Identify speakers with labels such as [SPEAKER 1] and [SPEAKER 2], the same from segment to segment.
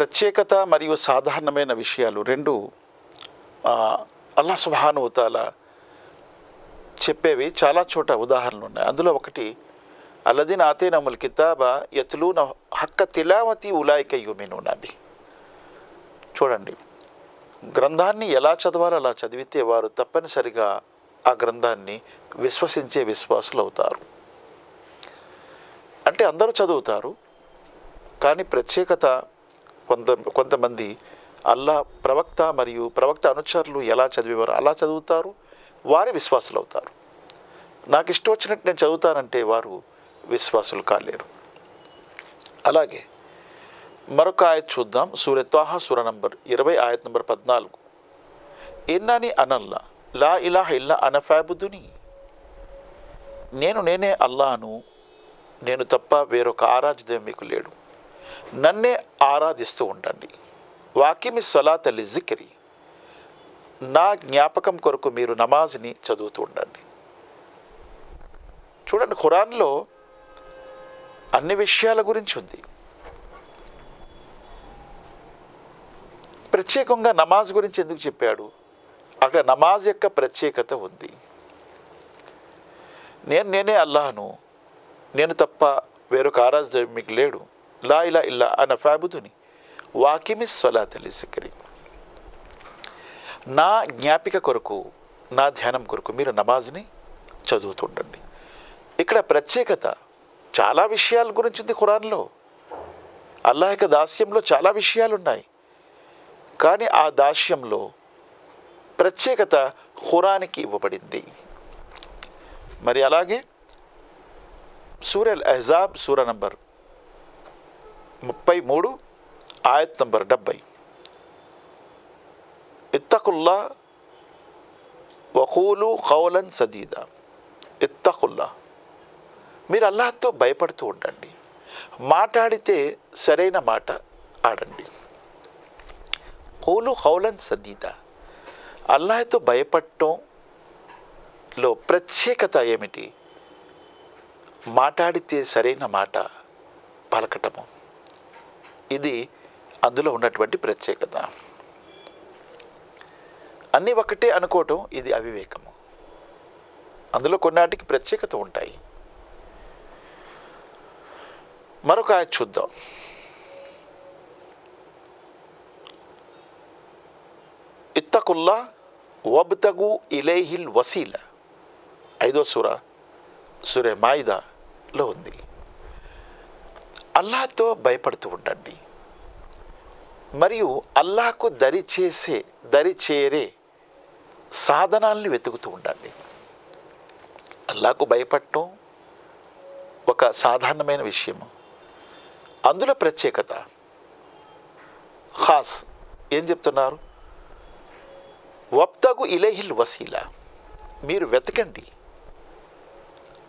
[SPEAKER 1] ప్రత్యేకత మరియు సాధారణమైన విషయాలు రెండు అల్లా సుబానుతాల చెప్పేవి చాలా చోట ఉదాహరణలు ఉన్నాయి. అందులో ఒకటి అల్లదీన్ ఆతేనముల్ కితాబ యతులూన హక్క తిలావతి ఉలాయిక యుమిను నబి చూడండి గ్రంథాన్ని ఎలా చదవాలో అలా చదివితే వారు తప్పనిసరిగా ఆ గ్రంథాన్ని విశ్వసించే విశ్వాసులు అవుతారు. అంటే అందరూ చదువుతారు కానీ ప్రత్యేకత కొంత కొంతమంది అల్లా ప్రవక్త మరియు ప్రవక్త అనుచరులు ఎలా చదివేవారు? అలా చదువుతారు వారే విశ్వాసులు అవుతారు నాకు ఇష్టం వచ్చినట్టు నేను చదువుతానంటే వారు విశ్వాసులు కాలేరు. అలాగే మరొక ఆయత్ చూద్దాం. సూర్య త్వాహ సూర నంబర్ ఇరవై ఆయత్ నంబర్ పద్నాలుగు. ఇన్నాని అనల్లా లా ఇలా ఇల్లా అనఫాబుదుని నేను నేనే అల్లాను నేను తప్ప వేరొక ఆరాధ్యం మీకు లేడు. నన్నే ఆరాధిస్తూ ఉండండి. వాకిమి సలాత జిక్రి. నా జ్ఞాపకం కొరకు మీరు నమాజ్ని చదువుతూ ఉండండి. చూడండి ఖురాన్లో అన్ని విషయాల గురించి ఉంది. ప్రత్యేకంగా నమాజ్ గురించి ఎందుకు చెప్పాడు? అక్కడ నమాజ్ యొక్క ప్రత్యేకత ఉంది. నేను నేనే అల్లాహను నేను తప్ప వేరొక ఆరాధ మీకు లేడు. లా ఇలా ఇల్లా అన్న ఫాబుదుని. వాకిమి స్వలా సిక్కరి నా జ్ఞాపిక కొరకు నా ధ్యానం కొరకు మీరు నమాజ్ని చదువుతుండండి. ఇక్కడ ప్రత్యేకత చాలా విషయాల గురించి ఉంది ఖురాన్లో. అల్లాహ్ యొక్క దాస్యంలో చాలా విషయాలు ఉన్నాయి కానీ ఆ దాస్యంలో ప్రత్యేకత ఖురానికి ఇవ్వబడింది. మరి అలాగే సూర్యల్ అహజాబ్ సూర నంబర్ ముప్పై మూడు ఆయత్ నంబర్ డెబ్బై. ఇత్తకుల్లా వకూలు కౌలన్ సదీదా. ఇత్తకుల్లా. మీరు అల్లాహ్తో భయపడుతూ ఉండండి. మాట్లాడితే సరైన మాట ఆడండి. హోలు హౌలన్ సదీదా. అల్లాహ్తో భయపడటంలో ప్రత్యేకత ఏమిటి? మాట్లాడితే సరైన మాట పలకటము. ఇది అందులో ఉన్నటువంటి ప్రత్యేకత. అన్నీ ఒకటే అనుకోవటం ఇది అవివేకము. అందులో కొన్నాటికి ప్రత్యేకత ఉంటాయి. మరొక ఆయన చూద్దాం. ఇత్తకుల్లా వబ్తగు ఇలేహిల్ వసీల. ఐదో సూర సురే మాయిదాలో ఉంది. అల్లాహ్తో భయపడుతూ ఉండండి. మరియు అల్లాహకు దరి చేసే దరి చేరే సాధనాల్ని వెతుకుతూ ఉండండి. అల్లాకు భయపడటం ఒక సాధారణమైన విషయము. అందులో ప్రత్యేకత. ఖాస్ ఏం చెప్తున్నారు? వప్తగు ఇలేహిల్ వసీల. మీరు వెతకండి.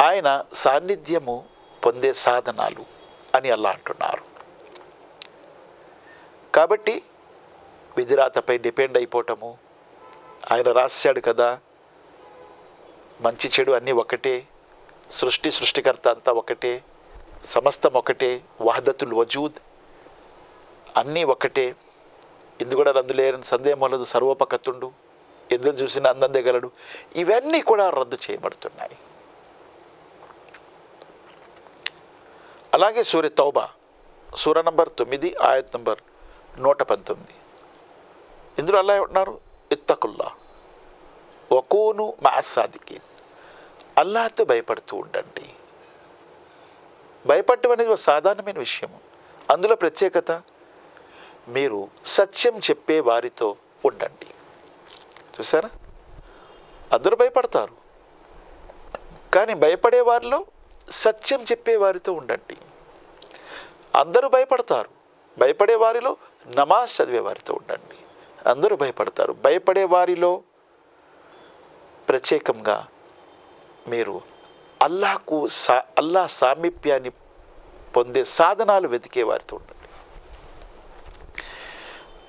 [SPEAKER 1] ఆయన సాన్నిధ్యము పొందే సాధనాలు. అని అల్లా అంటున్నారు. కాబట్టి విధిరాతపై డిపెండ్ అయిపోవటము ఆయన రాశాడు కదా మంచి చెడు అన్నీ ఒకటే సృష్టి సృష్టికర్త అంతా ఒకటే సమస్తం ఒకటే వహదతుల్ వజూద్ అన్నీ ఒకటే. ఇందు కూడా రందులేని సందేహం వలదు సర్వోపకతుండు ఎందుకు చూసినా అందందేగలడు ఇవన్నీ కూడా రద్దు చేయబడుతున్నాయి. అలాగే సూర్య తౌబా సూర నంబర్ తొమ్మిది ఆయత్ నంబర్ నూట పంతొమ్మిది. ఇందులో అలా ఉన్నారు ఇత్తకుల్లా వకూను మాసాదికీన్ అల్లాహతో భయపడుతూ ఉండండి. భయపడటం అనేది ఒక సాధారణమైన విషయం అందులో ప్రత్యేకత మీరు సత్యం చెప్పే వారితో ఉండండి. చూసారా? అందరూ భయపడతారు. కానీ భయపడే వారిలో సత్యం చెప్పే వారితో ఉండండి. అందరూ భయపడతారు. భయపడే వారిలో నమాజ్ చదివే వారితో ఉండండి. అందరూ భయపడతారు. భయపడే వారిలో ప్రత్యేకంగా మీరు అల్లాహకు సా అల్లాహ్ సామీప్యాన్ని పొందే సాధనాలు వెతికే వారితో ఉండండి.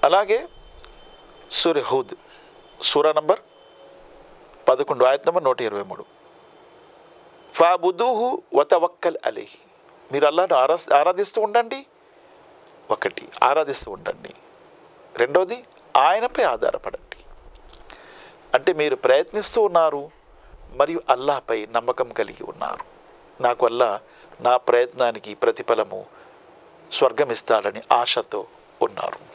[SPEAKER 1] అలాగే సూర్యహూద్ సూరా సూర నంబర్ పదకొండు ఆయత్ నంబర్ నూట ఇరవై మూడు. ఫాబుదూహు వతవక్కల్ అలీహి. మీరు అల్లాను ఆరా ఆరాధిస్తూ ఉండండి. ఒకటి ఆరాధిస్తూ ఉండండి. రెండోది ఆయనపై ఆధారపడండి. అంటే మీరు ప్రయత్నిస్తూ ఉన్నారు మరియు అల్లాహపై నమ్మకం కలిగి ఉన్నారు. నాకు అల్లా నా ప్రయత్నానికి ప్రతిఫలము స్వర్గం ఇస్తాడని ఆశతో ఉన్నారు.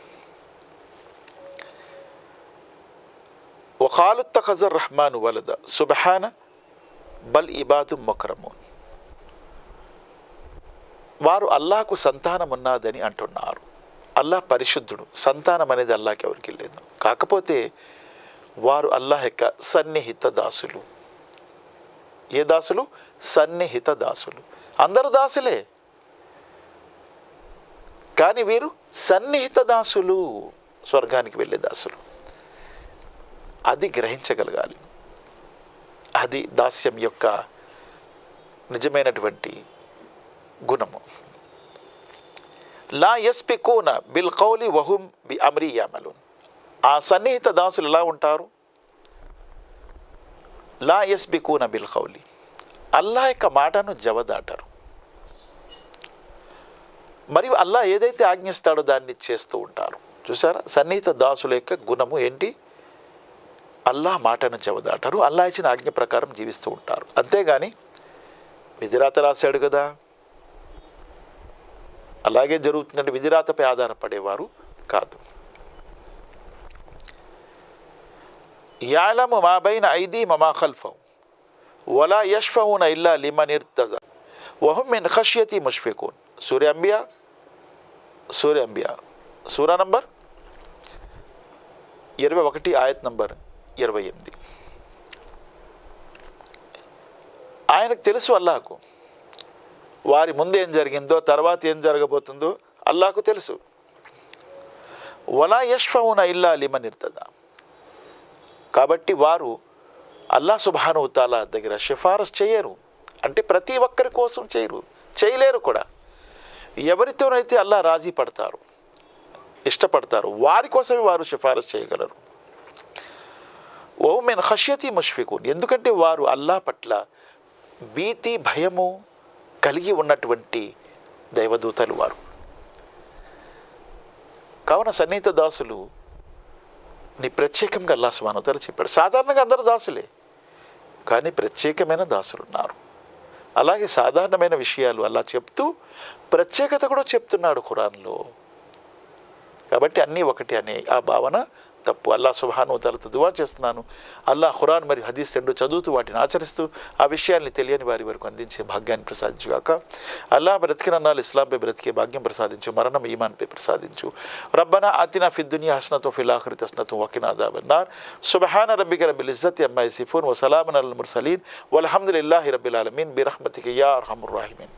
[SPEAKER 1] వఖాలు తఖజర్ రహమాను వలద. సుబహాన బల్ ఇబాదు మొకరమూన్. వారు అల్లాహకు సంతానం ఉన్నదని అంటున్నారు. అల్లాహ్ పరిశుద్ధుడు సంతానం అనేది అల్లాహకి ఎవరికి లేదు. కాకపోతే వారు అల్లాహ్ యొక్క సన్నిహిత దాసులు. ఏ దాసులు? సన్నిహిత దాసులు. అందరు దాసులే. కానీ వీరు సన్నిహిత దాసులు స్వర్గానికి వెళ్ళే దాసులు. అది గ్రహించగలగాలి. అది దాస్యం యొక్క నిజమైనటువంటి గుణము. లా ఎస్పి కూన బిల్ కౌలి వహుం బి అమ్రి ఆ సన్నిహిత దాసులు ఎలా ఉంటారు? లా యస్బికూన బిల్ కౌలి అల్లా యొక్క మాటను జవదాటరు. మరియు అల్లా ఏదైతే ఆజ్ఞిస్తాడో దాన్ని చేస్తూ ఉంటారు. చూసారా? సన్నిహిత దాసుల యొక్క గుణము ఏంటి? అల్లా మాటను చెవదాటారు అల్లా ఇచ్చిన ఆజ్ఞ ప్రకారం జీవిస్తూ ఉంటారు. అంతేగాని విధిరాత రాశాడు కదా. అలాగే జరుగుతుందంటే విధిరాతపై ఆధారపడేవారు కాదు. యాలము మా బైన ఐదీ మమా ఖల్ఫం. వలా యష్ఫౌన ఇల్లా లిమన్ ఇర్తద వహుం మిన్ ఖష్యతి ముష్ఫికూన్. సూర్య అంబియా? సూర్య అంబియా. సూరా నంబర్? ఇరవై ఒకటి ఆయత్ నంబర్. ఇరవై ఎనిమిది. ఆయనకు తెలుసు అల్లాహకు. వారి ముందు ఏం జరిగిందో తర్వాత ఏం జరగబోతుందో అల్లాహకు తెలుసు. వలా యష్ఫౌన ఇల్లా లిమన్ ఇర్తదా. కాబట్టి వారు అల్లా సుబాను తాలా దగ్గర సిఫారసు చేయరు. అంటే ప్రతి ఒక్కరి కోసం చేయరు. చేయలేరు కూడా. ఎవరితోనైతే అల్లా రాజీ పడతారు ఇష్టపడతారు వారి కోసమే వారు సిఫారసు చేయగలరు. ఓమెన్ మెన్ హష్యతి ముష్ఫికూన్. ఎందుకంటే వారు అల్లా పట్ల భీతి భయము కలిగి ఉన్నటువంటి దైవదూతలు వారు. కావున సన్నిహిత దాసులు నీ ప్రత్యేకంగా అల్లా సుమానోతలు చెప్పాడు. సాధారణంగా అందరూ దాసులే కానీ ప్రత్యేకమైన దాసులున్నారు. అలాగే సాధారణమైన విషయాలు అలా చెప్తూ ప్రత్యేకత కూడా చెప్తున్నాడు ఖురాన్లో. కాబట్టి అన్నీ ఒకటి అనే ఆ భావన తప్పు అల్లా సుభాను తలతో దువా చేస్తున్నాను అల్లా ఖురాన్ మరియు హదీస్ రెండు చదువుతూ వాటిని ఆచరిస్తూ ఆ విషయాల్ని తెలియని వారి వరకు అందించే భాగ్యాన్ని ప్రసాదించుగాక అల్లా బ్రతికినన్నాళ్ళు ఇస్లాంపై బ్రతికే భాగ్యం ప్రసాదించు మరణం ఈమాన్పై ప్రసాదించు రబ్బనా ఆతినా ఫిద్దునియా హస్నతో ఫిలాఖరిత హస్నతో వకినా అదాబన్నార్ సుబహాన రబ్బిక రబ్బిల్ ఇజ్జత్ అమ్మాయి సిఫూన్ వసలామన్ అల్ ముర్సలీన్ వల్హమ్దులిల్లాహి రబ్బిల్ ఆలమీన్ బిరహ్మతికి యా అర్హముర్ రాహిమీన్